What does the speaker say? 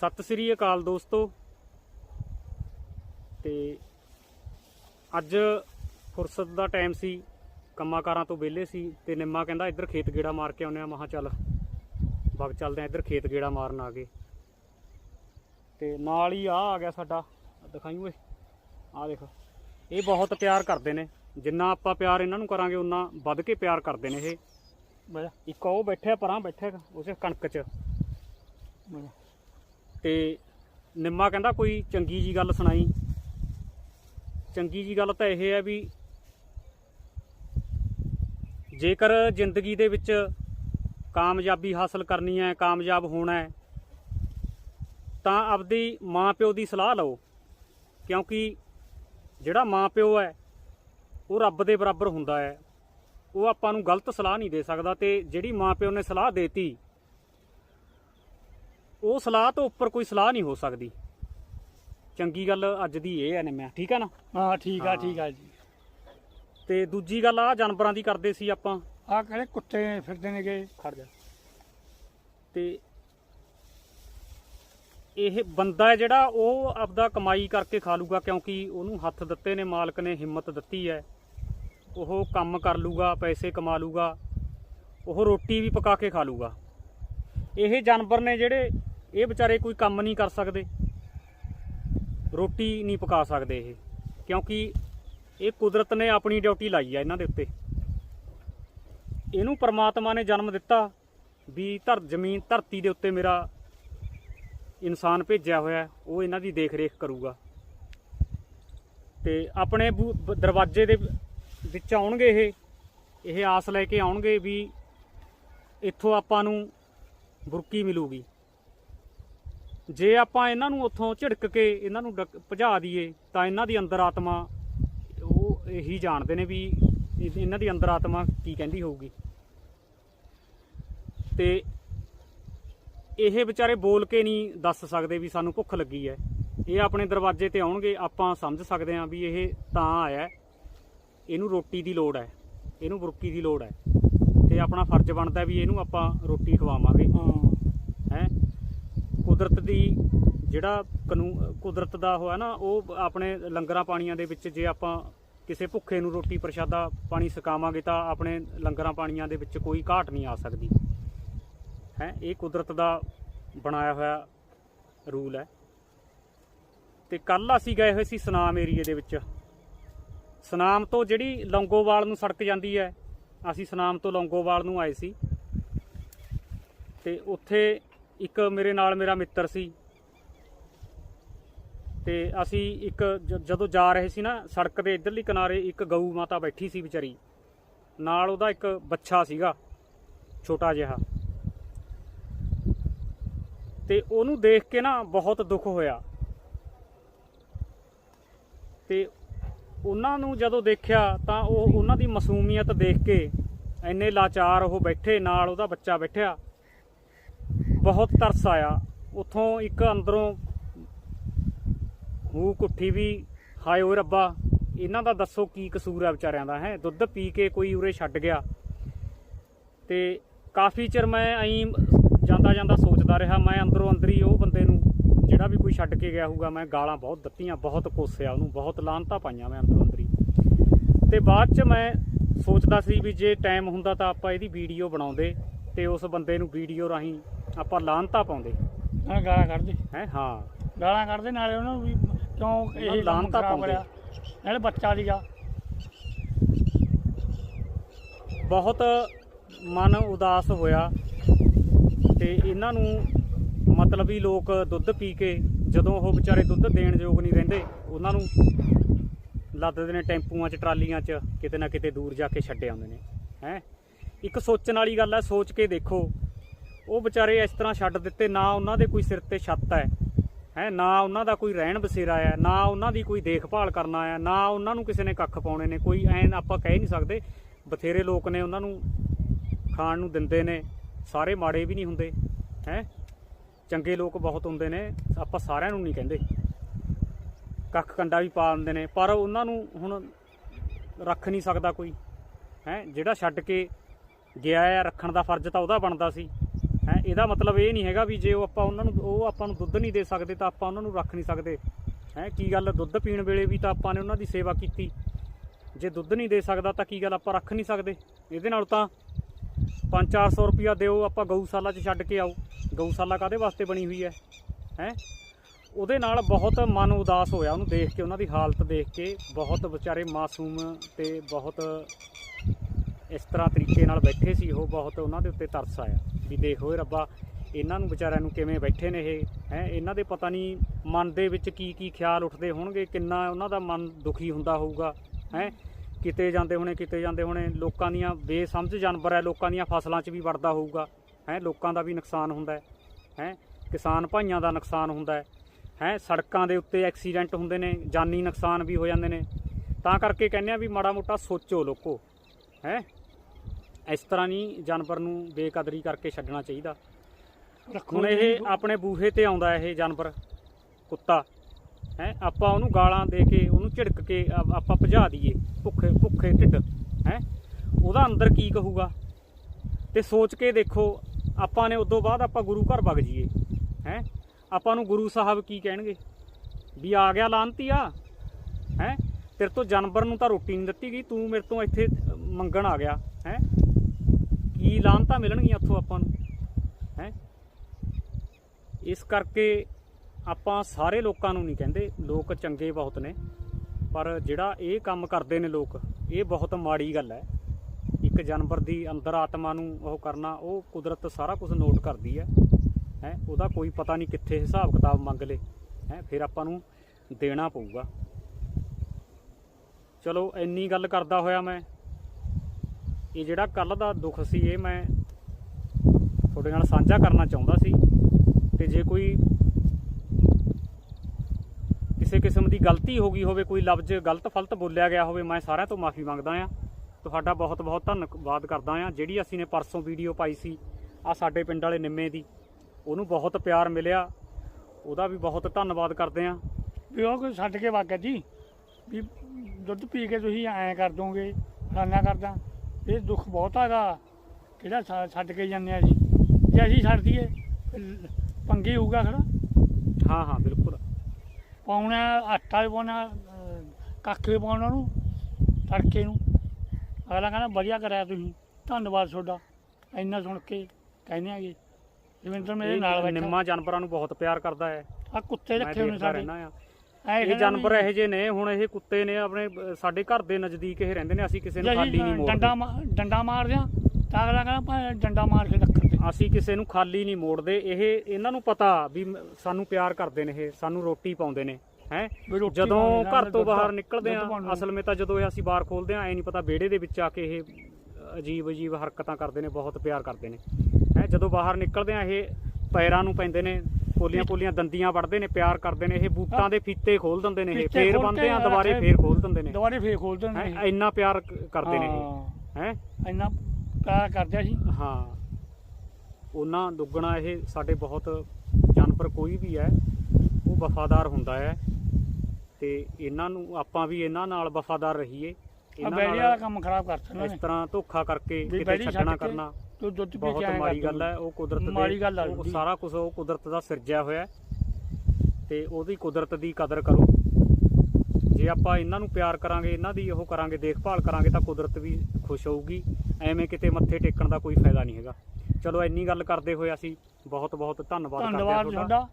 ਸਤਿ ਸ੍ਰੀ ਅਕਾਲ ਦੋਸਤੋ। ਤੇ ਅੱਜ ਫੁਰਸਤ ਦਾ ਟਾਈਮ ਸੀ ਕੰਮਾਂ ਕਾਰਾਂ ਤੋਂ ਵਿਹਲੇ ਸੀ ਤੇ ਨਿੰਮਾ ਕਹਿੰਦਾ ਇੱਧਰ ਖੇਤ ਗੇੜਾ ਮਾਰ ਕੇ ਆਉਂਦੇ ਆ ਮਹਾ ਚੱਲ ਵਗ ਚੱਲਦੇ ਆ ਇੱਧਰ ਖੇਤ ਗੇੜਾ ਮਾਰਨ ਆ ਗਏ। ਤੇ ਨਾਲ ਹੀ ਆ ਆ ਗਿਆ ਸਾਡਾ ਦਿਖਾਈ ਓਏ ਆ ਦੇਖ। ਇਹ ਬਹੁਤ ਪਿਆਰ ਕਰਦੇ ਨੇ। ਜਿੰਨਾ ਆਪਾਂ ਪਿਆਰ ਇਹਨਾਂ ਨੂੰ ਕਰਾਂਗੇ ਉਨਾ ਵੱਧ ਕੇ ਪਿਆਰ ਕਰਦੇ ਨੇ ਇਹ। ਇੱਕ ਉਹ ਬੈਠਿਆ ਪਰਾਂ ਬੈਠਿਆ ਉਸੇ ਕਣਕ 'ਚ। ਤੇ ਨਿੰਮਾ ਕਹਿੰਦਾ ਕੋਈ ਚੰਗੀ ਜੀ ਗੱਲ ਸੁਣਾਈ। ਚੰਗੀ ਜੀ ਗੱਲ ਤਾਂ ਇਹ ਹੈ ਵੀ ਜੇਕਰ ਜ਼ਿੰਦਗੀ ਦੇ ਵਿੱਚ ਕਾਮਯਾਬੀ ਹਾਸਲ ਕਰਨੀ ਹੈ, ਕਾਮਯਾਬ ਹੋਣਾ ਹੈ, ਤਾਂ ਆਪਦੀ ਮਾਂ ਪਿਓ ਦੀ ਸਲਾਹ ਲਓ। ਕਿਉਂਕਿ ਜਿਹੜਾ ਮਾਂ ਪਿਓ ਹੈ, ਉਹ ਰੱਬ ਦੇ ਬਰਾਬਰ ਹੁੰਦਾ ਹੈ। ਉਹ ਆਪਾਂ ਨੂੰ ਗਲਤ ਸਲਾਹ ਨਹੀਂ ਦੇ ਸਕਦਾ ਤੇ ਜਿਹੜੀ ਮਾਂ ਪਿਓ ਨੇ ਸਲਾਹ ਦੇਤੀ ਉਹ ਸਲਾਹ ਤੋਂ ਉੱਪਰ ਕੋਈ ਸਲਾਹ ਨਹੀਂ ਹੋ ਸਕਦੀ। ਚੰਗੀ ਗੱਲ ਅੱਜ ਦੀ ਇਹ ਹੈ ਨਿੰਮਿਆ ਠੀਕ ਹੈ ਨਾ? ਹਾਂ ਠੀਕ ਆ। ਠੀਕ ਆ ਜੀ। ਤੇ ਦੂਜੀ ਗੱਲ ਆ ਜਾਨਵਰਾਂ ਦੀ ਕਰਦੇ ਸੀ ਆਪਾਂ। ਆ ਕਿਹੜੇ ਕੁੱਤੇ ਫਿਰਦੇ ਨੇਗੇ? ਖੜ ਜਾ। ਤੇ ਇਹ ਬੰਦਾ ਜਿਹੜਾ ਉਹ ਆਪਦਾ ਕਮਾਈ ਕਰਕੇ ਖਾ ਲੂਗਾ ਕਿਉਂਕਿ ਉਹਨੂੰ ਹੱਥ ਦਿੱਤੇ ਨੇ ਮਾਲਕ ਨੇ ਹਿੰਮਤ ਦਿੱਤੀ ਹੈ। ਉਹ ਕੰਮ ਕਰ ਲੂਗਾ ਪੈਸੇ ਕਮਾ ਲੂਗਾ। ਉਹ ਰੋਟੀ ਵੀ ਪਕਾ ਕੇ ਖਾ ਲੂਗਾ। ਇਹ ਜਾਨਵਰ ਨੇ ਜਿਹੜੇ ਇਹ ਵਿਚਾਰੇ ਕੋਈ ਕੰਮ ਨਹੀਂ ਕਰ ਸਕਦੇ। ਰੋਟੀ ਨਹੀਂ ਪਕਾ ਸਕਦੇ ਇਹ, ਕਿਉਂਕਿ ਇਹ ਕੁਦਰਤ ਨੇ ਆਪਣੀ ਡਿਊਟੀ ਲਾਈ ਆ ਇਹਨਾਂ ਦੇ ਉੱਤੇ। ਇਹਨੂੰ ਪਰਮਾਤਮਾ ਨੇ ਜਨਮ ਦਿੱਤਾ ਵੀ ਧਰ, ਜ਼ਮੀਨ ਧਰਤੀ ਦੇ ਉੱਤੇ ਮੇਰਾ ਇਨਸਾਨ ਭੇਜਿਆ ਹੋਇਆ ਉਹ ਇਹਨਾਂ ਦੀ ਦੇਖ ਰੇਖ ਕਰੂਗਾ। ਤੇ ਆਪਣੇ ਬੂ- ਦਰਵਾਜ਼ੇ ਦੇ ਵਿੱਚ ਆਉਣਗੇ ਇਹ ਇਹ ਆਸ ਲੈ ਕੇ ਆਉਣਗੇ ਵੀ ਇੱਥੋਂ ਆਪਾਂ ਨੂੰ ਬੁਰਕੀ ਮਿਲੂਗੀ। ਜੇ ਆਪਾਂ ਇਹਨਾਂ ਨੂੰ ਉੱਥੋਂ ਝਿੜਕ ਕੇ ਇਹਨਾਂ ਨੂੰ ਡਕ- ਭਜਾ ਦਈਏ, ਤਾਂ ਇਹਨਾਂ ਦੀ ਅੰਦਰ ਆਤਮਾ, ਉਹ ਇਹੀ ਜਾਣਦੇ ਨੇ ਵੀ ਇਹਨਾਂ ਦੀ ਅੰਦਰ ਆਤਮਾ ਕੀ ਕਹਿੰਦੀ ਹੋਊਗੀ। ਤੇ ਇਹ ਵਿਚਾਰੇ ਬੋਲ ਕੇ ਨਹੀਂ ਦੱਸ ਸਕਦੇ ਵੀ ਸਾਨੂੰ ਭੁੱਖ ਲੱਗੀ ਹੈ। ਇਹ ਆਪਣੇ ਦਰਵਾਜ਼ੇ ਤੇ ਆਉਣਗੇ, ਆਪਾਂ ਸਮਝ ਸਕਦੇ ਹਾਂ ਵੀ ਇਹ ਤਾਂ ਆਇਆ ਇਹਨੂੰ ਰੋਟੀ ਦੀ ਲੋੜ ਹੈ। ਇਹਨੂੰ ਬੁਰਕੀ ਦੀ ਲੋੜ ਹੈ। ਤੇ ਆਪਣਾ ਫਰਜ਼ ਬਣਦਾ ਵੀ ਇਹਨੂੰ ਆਪਾਂ ਰੋਟੀ ਖਵਾਵਾਂਗੇ। ਕੁਦਰਤ ਦੀ ਜਿਹੜਾ ਕਾਨੂੰਨ ਕੁਦਰਤ ਦਾ ਹੋਇਆ ਨਾ, ਉਹ ਆਪਣੇ ਲੰਗਰਾਂ ਪਾਣੀਆਂ ਦੇ ਵਿੱਚ ਜੇ ਆਪਾਂ ਕਿਸੇ ਭੁੱਖੇ ਨੂੰ ਰੋਟੀ ਪ੍ਰਸ਼ਾਦਾ ਪਾਣੀ ਸਕਾਵਾਂਗੇ ਤਾਂ ਆਪਣੇ ਲੰਗਰਾਂ ਪਾਣੀਆਂ ਦੇ ਵਿੱਚ ਕੋਈ ਘਾਟ ਨਹੀਂ ਆ ਸਕਦੀ। ਹੈ, ਇਹ ਕੁਦਰਤ ਦਾ ਬਣਾਇਆ ਹੋਇਆ ਰੂਲ ਹੈ। ਤੇ ਕੱਲ ਅਸੀਂ ਗਏ ਹੋਏ ਸੀ ਸਨਾਮ ਏਰੀਏ ਦੇ ਵਿੱਚ। ਸਨਾਮ ਤੋਂ ਜਿਹੜੀ ਲੌਂਗੋਵਾਲ ਨੂੰ ਸੜਕ ਜਾਂਦੀ ਹੈ, ਅਸੀਂ ਸਨਾਮ ਤੋਂ ਲੌਂਗੋਵਾਲ ਨੂੰ ਆਏ ਸੀ। ਤੇ ਉੱਥੇ ਇੱਕ ਮੇਰੇ ਨਾਲ ਮੇਰਾ ਮਿੱਤਰ ਸੀ। ਤੇ ਅਸੀਂ ਇੱਕ ਜ- ਜਦੋਂ ਜਾ ਰਹੇ ਸੀ ਨਾ, ਸੜਕ ਦੇ ਇਧਰਲੀ ਕਿਨਾਰੇ ਇੱਕ ਗਊ ਮਾਤਾ ਬੈਠੀ ਸੀ ਵਿਚਾਰੀ। ਨਾਲ ਉਹਦਾ ਇੱਕ ਬੱਚਾ ਸੀਗਾ, ਛੋਟਾ ਜਿਹਾ। ਤੇ ਉਹਨੂੰ ਦੇਖ ਕੇ ਨਾ ਬਹੁਤ ਦੁੱਖ ਹੋਇਆ। ਤੇ ਉਹਨਾਂ ਨੂੰ ਜਦੋਂ ਦੇਖਿਆ ਤਾਂ ਉਹ ਉਹਨਾਂ ਦੀ ਮਾਸੂਮੀਅਤ ਦੇਖ ਕੇ ਐਨੇ ਲਾਚਾਰ ਉਹ ਬੈਠੇ, ਨਾਲ ਉਹਦਾ ਬੱਚਾ ਬੈਠਿਆ। ਬਹੁਤ ਤਰਸ ਆਇਆ। ਉਥੋਂ ਇੱਕ ਅੰਦਰੋਂ ਹੂ ਉੱਠੀ ਵੀ, ਹਾਏ ਓਏ ਰੱਬਾ, ਇਹਨਾਂ ਦਾ ਦੱਸੋ ਕੀ ਕਸੂਰ ਹੈ ਵਿਚਾਰਿਆਂ ਦਾ, ਹੈ? ਦੁੱਧ ਪੀ ਕੇ ਕੋਈ ਉਰੇ ਛੱਡ ਗਿਆ। ਤੇ ਕਾਫੀ ਚਿਰ ਮੈਂ ਐਂ ਜਾਂਦਾ ਜਾਂਦਾ ਸੋਚਦਾ ਰਿਹਾ, ਮੈਂ ਅੰਦਰੋਂ ਅੰਦਰ ਹੀ ਉਹ ਬੰਦੇ ਨੂੰ, ਜਿਹੜਾ ਵੀ ਕੋਈ ਛੱਡ ਕੇ ਗਿਆ ਹੋਊਗਾ, ਮੈਂ ਗਾਲਾਂ ਬਹੁਤ ਦਿੱਤੀਆਂ, ਬਹੁਤ ਕੋਸਿਆ ਉਹਨੂੰ, ਬਹੁਤ ਲਾਹਨਤਾਂ ਪਾਈਆਂ ਮੈਂ ਅੰਦਰੋਂ ਅੰਦਰ। ਹੀ ਤੇ ਬਾਅਦ ਚ ਮੈਂ ਸੋਚਦਾ ਸੀ ਵੀ ਜੇ ਟਾਈਮ ਹੁੰਦਾ ਤਾਂ ਆਪਾਂ ਇਹਦੀ ਵੀਡੀਓ ਬਣਾਉਂਦੇ। ਤੇ ਉਸ ਬੰਦੇ ਨੂੰ ਵੀਡੀਓ ਰਾਹੀਂ ਆਪਾਂ ਲਾਹਨਤਾਂ ਪਾਉਂਦੇ। ਨਾਲ ਗਾਲਾਂ ਕੱਢਦੇ। ਹੈ? ਹਾਂ। ਗਾਲਾਂ ਕੱਢਦੇ ਨਾਲੇ ਉਹਨਾਂ ਨੂੰ ਵੀ ਕਿਉਂ ਇਹ ਨੂੰ ਲਾਹਨਤਾਂ ਖਰਾਬ ਪਾਉਂਦੇ। ਕਰਿਆ। ਨਾਲੇ ਬੱਚਾ ਸੀਗਾ। ਬਹੁਤ ਮਨ ਉਦਾਸ ਹੋਇਆ ਤੇ ਇਹਨਾਂ ਨੂੰ ਮਤਲਬੀ ਲੋਕ ਦੁੱਧ ਪੀ ਕੇ ਜਦੋਂ ਉਹ ਵਿਚਾਰੇ ਦੁੱਧ ਦੇਣ ਯੋਗ ਨਹੀਂ ਰਹਿੰਦੇ ਉਹਨਾਂ ਨੂੰ ਲੱਦਦੇ ਨੇ ਟੈਂਪੂਆਂ 'ਚ ਟਰਾਲੀਆਂ 'ਚ ਕਿਤੇ ਨਾ ਕਿਤੇ ਦੂਰ ਜਾ ਕੇ ਛੱਡ ਆਉਂਦੇ ਨੇ। ਹੈ? ਇੱਕ ਸੋਚਣ ਵਾਲੀ ਗੱਲ ਹੈ ਸੋਚ ਕੇ ਦੇਖੋ। ਉਹ ਵਿਚਾਰੇ ਇਸ ਤਰ੍ਹਾਂ ਛੱਡ ਦਿੱਤੇ, ਨਾ ਉਹਨਾਂ ਦੇ ਕੋਈ ਸਿਰ ਤੇ ਛੱਤ ਹੈ ਹੈ, ਨਾ ਉਹਨਾਂ ਦਾ ਕੋਈ ਰਹਿਣ ਬਸੇਰਾ ਹੈ, ਨਾ ਉਹਨਾਂ ਦੀ ਕੋਈ ਦੇਖਭਾਲ ਕਰਨਾ ਹੈ, ਨਾ ਉਹਨਾਂ ਨੂੰ ਕਿਸੇ ਨੇ ਕੱਖ ਪਾਉਣੇ ਨੇ, ਕੋਈ ਐਨ ਆਪਾਂ ਕਹਿ ਨਹੀਂ ਸਕਦੇ। ਬਥੇਰੇ ਲੋਕ ਨੇ ਉਹਨਾਂ ਨੂੰ ਖਾਣ ਨੂੰ ਦਿੰਦੇ ਨੇ, ਸਾਰੇ ਮਾੜੇ ਵੀ ਨਹੀਂ ਹੁੰਦੇ, ਹੈ। ਚੰਗੇ ਲੋਕ ਬਹੁਤ ਹੁੰਦੇ ਨੇ, ਆਪਾਂ ਸਾਰਿਆਂ ਨੂੰ ਨਹੀਂ ਕਹਿੰਦੇ। ਕੱਖ ਕੰਡਾ ਵੀ ਪਾ ਦਿੰਦੇ ਨੇ, ਪਰ ਉਹਨਾਂ ਨੂੰ ਹੁਣ ਰੱਖ ਨਹੀਂ ਸਕਦਾ ਕੋਈ, ਹੈ, ਜਿਹੜਾ ਛੱਡ ਕੇ ਗਿਆ ਆ ਰੱਖਣ ਦਾ ਫਰਜ਼ ਤਾਂ ਉਹਦਾ ਬਣਦਾ ਸੀ। ਹੈ, ਇਹਦਾ ਮਤਲਬ ਇਹ ਨਹੀਂ ਹੈਗਾ ਵੀ ਜੇ ਉਹ ਆਪਾਂ ਉਹਨਾਂ ਨੂੰ ਉਹ ਆਪਾਂ ਨੂੰ ਦੁੱਧ ਨਹੀਂ ਦੇ ਸਕਦੇ ਤਾਂ ਆਪਾਂ ਉਹਨਾਂ ਨੂੰ ਰੱਖ ਨਹੀਂ ਸਕਦੇ। ਹੈ, ਕੀ ਗੱਲ ਦੁੱਧ ਪੀਣ ਵੇਲੇ ਵੀ ਤਾਂ ਆਪਾਂ ਨੇ ਉਹਨਾਂ ਦੀ ਸੇਵਾ ਕੀਤੀ। ਜੇ ਦੁੱਧ ਨਹੀਂ ਦੇ ਸਕਦਾ ਤਾਂ ਕੀ ਗੱਲ ਆਪਾਂ ਰੱਖ ਨਹੀਂ ਸਕਦੇ? ਇਹਦੇ ਨਾਲ ਤਾਂ 5-400 ਰੁਪਿਆ ਦਿਓ, ਆਪਾਂ ਗਊਸ਼ਾਲਾ 'ਚ ਛੱਡ ਕੇ ਆਓ। ਗਊਸ਼ਾਲਾ ਕਾਦੇ ਵਾਸਤੇ ਬਣੀ ਹੋਈ ਹੈ? ਹੈ? ਉਹਦੇ ਨਾਲ ਬਹੁਤ ਮਨ ਉਦਾਸ ਹੋਇਆ ਉਹਨੂੰ ਦੇਖ ਕੇ, ਉਹਨਾਂ ਦੀ ਹਾਲਤ ਦੇਖ ਕੇ। ਬਹੁਤ ਵਿਚਾਰੇ ਮਾਸੂਮ ਤੇ ਬਹੁਤ ਇਸ ਤਰ੍ਹਾਂ ਤਰੀਕੇ ਨਾਲ ਬੈਠੇ ਸੀ, ਉਹ ਬਹੁਤ ਉਹਨਾਂ ਦੇ ਉੱਤੇ ਤਰਸ ਆਇਆ ਵੀ ਦੇਖੋ ਓਏ ਰੱਬਾ, ਇਹਨਾਂ ਨੂੰ ਵਿਚਾਰਿਆਂ ਨੂੰ ਕਿਵੇਂ ਬੈਠੇ ਨੇ ਇਹ? ਹੈ, ਇਹਨਾਂ ਦੇ ਪਤਾ ਨਹੀਂ ਮਨ ਦੇ ਵਿੱਚ ਕੀ ਕੀ ਖਿਆਲ ਉੱਠਦੇ ਹੋਣਗੇ, ਕਿੰਨਾ ਉਹਨਾਂ ਦਾ ਮਨ ਦੁਖੀ ਹੁੰਦਾ ਹੋਊਗਾ, ਹੈ? ਕਿਤੇ ਜਾਂਦੇ ਹੋਣੇ, ਕਿਤੇ ਜਾਂਦੇ ਹੋਣੇ, ਲੋਕਾਂ ਦੀਆਂ ਬੇਸਮਝ ਜਾਨਵਰ ਹੈ, ਲੋਕਾਂ ਦੀਆਂ ਫਸਲਾਂ 'ਚ ਵੀ ਵੜਦਾ ਹੋਊਗਾ, ਹੈ? ਲੋਕਾਂ ਦਾ ਵੀ ਨੁਕਸਾਨ ਹੁੰਦਾ ਹੈ ਹੈ? ਕਿਸਾਨ ਭਾਈਆਂ ਦਾ ਨੁਕਸਾਨ ਹੁੰਦਾ ਹੈ ਹੈ? ਸੜਕਾਂ ਦੇ ਉੱਤੇ ਐਕਸੀਡੈਂਟ ਹੁੰਦੇ ਨੇ, ਜਾਨੀ ਨੁਕਸਾਨ ਵੀ ਹੋ ਜਾਂਦੇ ਨੇ। ਤਾਂ ਕਰਕੇ ਕਹਿੰਦੇ ਆ ਵੀ ਮਾੜਾ ਮੋਟਾ ਸੋਚੋ ਲੋਕੋ, ਹੈ? ਇਸ ਤਰ੍ਹਾਂ ਨਹੀਂ ਜਾਨਵਰ ਨੂੰ ਬੇਕਦਰੀ ਕਰਕੇ ਛੱਡਣਾ ਚਾਹੀਦਾ। ਹੁਣ ਇਹ ਆਪਣੇ ਬੂਹੇ ਤੇ ਆਉਂਦਾ ਇਹ ਜਾਨਵਰ ਕੁੱਤਾ ਹੈ ਆਪਾਂ ਉਹਨੂੰ ਗਾਲਾਂ ਦੇ ਕੇ ਉਹਨੂੰ ਝਿੜਕ ਕੇ ਆ- ਆਪਾਂ ਭਜਾ ਦਈਏ ਭੁੱਖੇ ਭੁੱਖੇ ਢਿੱਡ ਹੈ। ਉਹਦਾ ਅੰਦਰ ਕੀ ਕਹੂਗਾ? ਤੇ ਸੋਚ ਕੇ ਦੇਖੋ ਆਪਾਂ ਨੇ ਉਦੋਂ ਬਾਅਦ ਆਪਾਂ ਗੁਰੂ ਘਰ ਵਗ ਜਾਈਏ ਹੈ। ਆਪਾਂ ਨੂੰ ਗੁਰੂ ਸਾਹਿਬ ਕੀ ਕਹਿਣਗੇ? ਵੀ ਆ ਗਿਆ ਲਾਂਤੀਆ ਹੈ। ਤੇਰੇ ਤੋਂ ਜਾਨਵਰ ਨੂੰ ਤਾਂ ਰੋਟੀ ਨਹੀਂ ਦਿੱਤੀ ਗਈ ਤੂੰ ਮੇਰੇ ਤੋਂ ਇੱਥੇ ਮੰਗਣ ਆ ਗਿਆ ਹੈ। ਕੀ ਲਾਂਤਾਂ ਮਿਲਣਗੀਆਂ ਉੱਥੋਂ ਆਪਾਂ ਨੂੰ? ਹੈ? ਇਸ ਕਰਕੇ ਆਪਾਂ ਸਾਰੇ ਲੋਕਾਂ ਨੂੰ ਨਹੀਂ ਕਹਿੰਦੇ, ਲੋਕ ਚੰਗੇ ਬਹੁਤ ਨੇ, ਪਰ ਜਿਹੜਾ ਇਹ ਕੰਮ ਕਰਦੇ ਨੇ ਲੋਕ, ਇਹ ਬਹੁਤ ਮਾੜੀ ਗੱਲ ਹੈ। ਇੱਕ ਜਾਨਵਰ ਦੀ ਅੰਦਰ ਆਤਮਾ ਨੂੰ ਉਹ ਕਰਨਾ, ਉਹ ਕੁਦਰਤ ਸਾਰਾ ਕੁਝ ਨੋਟ ਕਰਦੀ ਹੈ। ਹੈ? ਉਹਦਾ ਕੋਈ ਪਤਾ ਨਹੀਂ ਕਿੱਥੇ ਹਿਸਾਬ ਕਿਤਾਬ ਮੰਗ ਲੇ। ਹੈ? ਫਿਰ ਆਪਾਂ ਨੂੰ ਦੇਣਾ ਪਊਗਾ। ਚਲੋ, ਇੰਨੀ ਗੱਲ ਕਰਦਾ ਹੋਇਆ ਮੈਂ। ਇਹ ਜਿਹੜਾ ਕੱਲ ਦਾ ਦੁੱਖ ਸੀ, ਇਹ ਮੈਂ ਤੁਹਾਡੇ ਨਾਲ ਸਾਂਝਾ ਕਰਨਾ ਚਾਹੁੰਦਾ ਸੀ ਤੇ ਜੇ ਕੋਈ ਕਿਸੇ ਕਿਸਮ ਦੀ ਗਲਤੀ ਹੋ ਗਈ ਹੋਵੇ, ਕੋਈ ਲਫ਼ਜ਼ ਗਲਤ ਫਲਤ ਬੋਲਿਆ ਗਿਆ ਹੋਵੇ, ਮੈਂ ਸਾਰਿਆਂ ਤੋਂ ਮਾਫੀ ਮੰਗਦਾ ਆ ਤੁਹਾਡਾ ਬਹੁਤ ਬਹੁਤ ਧੰਨਵਾਦ ਕਰਦਾ ਆ ਜਿਹੜੀ ਅਸੀਂ ਨੇ ਪਰਸੋਂ ਵੀਡੀਓ ਪਾਈ ਸੀ ਆ ਸਾਡੇ ਪਿੰਡ ਵਾਲੇ ਨਿੰਮੇ ਦੀ, ਉਹਨੂੰ ਬਹੁਤ ਪਿਆਰ ਮਿਲਿਆ। ਉਹਦਾ ਵੀ ਬਹੁਤ ਧੰਨਵਾਦ ਕਰਦੇ ਆ ਵੀ ਉਹ ਕੋਈ ਛੱਡ ਕੇ ਵਾਗਿਆ ਜੀ। ਵੀ ਦੁੱਧ ਪੀ ਕੇ ਤੁਸੀਂ ਐਂ ਕਰ ਦੋਗੇ, ਫਲਾਨਾ ਕਰਦਾ। ਇਹ ਦੁੱਖ ਬਹੁਤ ਹੈਗਾ ਕਿਹੜਾ ਛੱਡ- ਛੱਡ ਕੇ ਜਾਂਦੇ ਆ ਜੀ? ਜੇ ਅਸੀਂ ਛੱਡ ਦਈਏ ਫਿਰ ਪੰਗੇ ਹੋਊਗਾ ਖੜਾ। ਹਾਂ ਹਾਂ ਬਿਲਕੁਲ। ਪਾਉਣਾ ਆਟਾ ਵੀ ਪਾਉਣਾ ਅਹ, ਕੱਖ ਵੀ ਪਾਉਣਾ ਉਹਨੂੰ ਤੜਕੇ ਨੂੰ। ਅਗਲਾ ਕਹਿੰਦਾ ਵਧੀਆ ਕਰਿਆ ਤੁਸੀਂ। ਧੰਨਵਾਦ ਤੁਹਾਡਾ। ਇੰਨਾ ਸੁਣ ਕੇ ਕਹਿੰਦੇ ਆਗੇ ਜਵਿੰਦਰ ਮੇਰੇ ਨਾਲ ਇਹ ਬੈਠਾ। ਨਿੰਮਾ ਜਾਨਵਰਾਂ ਨੂੰ ਬਹੁਤ ਪਿਆਰ ਕਰਦਾ ਹੈ। ਆ ਕੁੱਤੇ ਮੈਂ ਰੱਖੇ ਹੋਏ ਨੇ ਦੇਖਦਾ ਸਾਡੇ ਰਹਿਣਾ ਆ ਇਹ ਜਾਨਵਰ ਇਹੋ ਜਿਹੇ ਨੇ ਹੁਣ ਇਹ ਕੁੱਤੇ ਨੇ ਆਪਣੇ ਅਹ, ਸਾਡੇ ਘਰ ਦੇ ਨਜ਼ਦੀਕ ਇਹ ਰਹਿੰਦੇ ਨੇ ਅਸੀਂ ਕਿਸੇ ਨੂੰ ਖਾਲੀ ਨਹੀਂ ਡੰਡਾ ਮੋੜਦੇ। ਮਾ- ਡੰਡਾ ਮਾਰ ਦਿਆਂ ਤਾਂ ਅਗਲਾ ਕਹਿੰਦਾ ਭਾਵੇਂ ਡੰਡਾ ਮਾਰ ਕੇ ਟੱਕਰ ਦੇ ਅਸੀਂ ਕਿਸੇ ਨੂੰ ਖਾਲੀ ਨਹੀਂ ਮੋੜਦੇ ਇਹ ਇਹਨਾਂ ਨੂੰ ਪਤਾ ਵੀ ਮ- ਸਾਨੂੰ ਪਿਆਰ ਕਰਦੇ ਨੇ ਇਹ ਸਾਨੂੰ ਰੋਟੀ ਪਾਉਂਦੇ ਨੇ ਹੈ? ਵੀ ਰੋਟੀ ਜਦੋਂ ਘਰ ਤੋਂ ਦੁੱਧ- ਬਾਹਰ ਨਿਕਲਦੇ ਦੁੱਧ ਆ। ਅਸਲ ਵਿੱਚ ਤਾਂ ਜਦੋਂ ਇਹ ਅਸੀਂ ਬਾਹਰ ਖੋਲਦੇ ਆ ਐ ਨਹੀਂ ਪਤਾ ਵਿਹੜੇ ਦੇ ਵਿੱਚ ਆ ਕੇ ਇਹ ਅਜੀਬ ਅਜੀਬ ਹਰਕਤਾਂ ਕਰਦੇ ਨੇ ਬਹੁਤ ਪਿਆਰ ਕਰਦੇ ਨੇ। ਹੈ? ਜਦੋਂ ਬਾਹਰ ਨਿਕਲਦੇ ਆ ਇਹ ਪੈਰਾਂ ਨੂੰ ਪੈਂਦੇ ਨੇ ਪੋਲੀਆਂ ਪੋਲੀਆਂ ਦੰਦੀਆਂ ਵੜਦੇ ਨੇ ਪਿਆਰ ਕਰਦੇ ਨੇ ਇਹ ਬੂਟਾਂ ਦੇ ਫੀਤੇ ਖੋਲ ਦਿੰਦੇ ਨੇ ਇਹ ਫੀਤੇ ਫੇਰ ਖੋਲ ਬੰਦੇ ਆ ਕੇ ਦੁਬਾਰੇ ਫੇਰ ਖੋਲ ਦਿੰਦੇ ਨੇ। ਦੁਬਾਰੇ ਫੇਰ ਖੋਲ ਦਿੰਦੇ ਹੈਂ, ਨੇ। ਇੰਨਾ ਪਿਆਰ ਕ- ਕਰਦੇ ਨੇ ਇਹ ਹਾਂ, ਇੰਨਾ ਪਿਆਰ ਕਰਦੇ ਆ ਸੀ ਹਾਂ। ਉਹਨਾਂ ਦੁੱਗਣਾ ਇਹ ਸਾਡੇ ਬਹੁਤ ਜਾਨਵਰ ਕੋਈ ਵੀ ਹੈ ਉਹ ਵਫਾਦਾਰ ਹੁੰਦਾ ਹੈ। ਤੇ ਇਹਨਾਂ ਨੂੰ ਆਪਾਂ ਵੀ ਇਹਨਾਂ ਨਾਲ ਵਫਾਦਾਰ ਰਹੀਏ। ਆ ਇਹਨਾਂ ਬੈੜੀ ਵਾਲਾ ਨਾਲ ਕੰਮ ਖਰਾਬ ਕਰਤਾ ਇਹਨਾਂ ਇਸ ਨੇ। ਤਰ੍ਹਾਂ ਧੋਖਾ ਕਰਕੇ ਵੀ ਕਿਤੇ ਛੱਡ ਛੱਡਣਾ ਕੇ ਕਰਨਾ। ਤੂੰ ਦੁੱਧ ਪੀ ਬਹੁਤ ਕੇ ਆਏਂ ਮਾੜੀ ਗੱਲ ਹੈ ਉਹ ਕੁਦਰਤ ਦੇ ਮਾੜੀ ਗੱਲ ਆ ਉਹ ਜੀ। ਸਾਰਾ ਕੁਝ ਉਹ ਕੁਦਰਤ ਦਾ ਸਿਰਜਿਆ ਹੋਇਆ ਹੈ। ਤੇ ਉਹਦੀ ਕੁਦਰਤ ਦੀ ਕਦਰ ਕਰੋ। ਜੇ ਆਪਾਂ ਇਹਨਾਂ ਨੂੰ ਪਿਆਰ ਕਰਾਂਗੇ ਇਹਨਾਂ ਦੀ ਉਹ ਕਰਾਂਗੇ ਦੇਖਭਾਲ ਕਰਾਂਗੇ ਤਾਂ ਕੁਦਰਤ ਵੀ ਖੁਸ਼ ਹੋਊਗੀ। ਐਵੇਂ ਕਿਤੇ ਮੱਥੇ ਟੇਕਣ ਦਾ ਕੋਈ ਫਾਇਦਾ ਨਹੀਂ ਹੈਗਾ। ਚਲੋ ਇੰਨੀ ਗੱਲ ਕਰਦੇ ਹੋਏ ਅਸੀਂ ਬਹੁਤ ਬਹੁਤ ਧੰਨਵਾਦ ਕਰਦੇ ਹਾਂ ਧੰਨਵਾਦ ਤੁਹਾਡਾ। ਤੁਹਾਡਾ।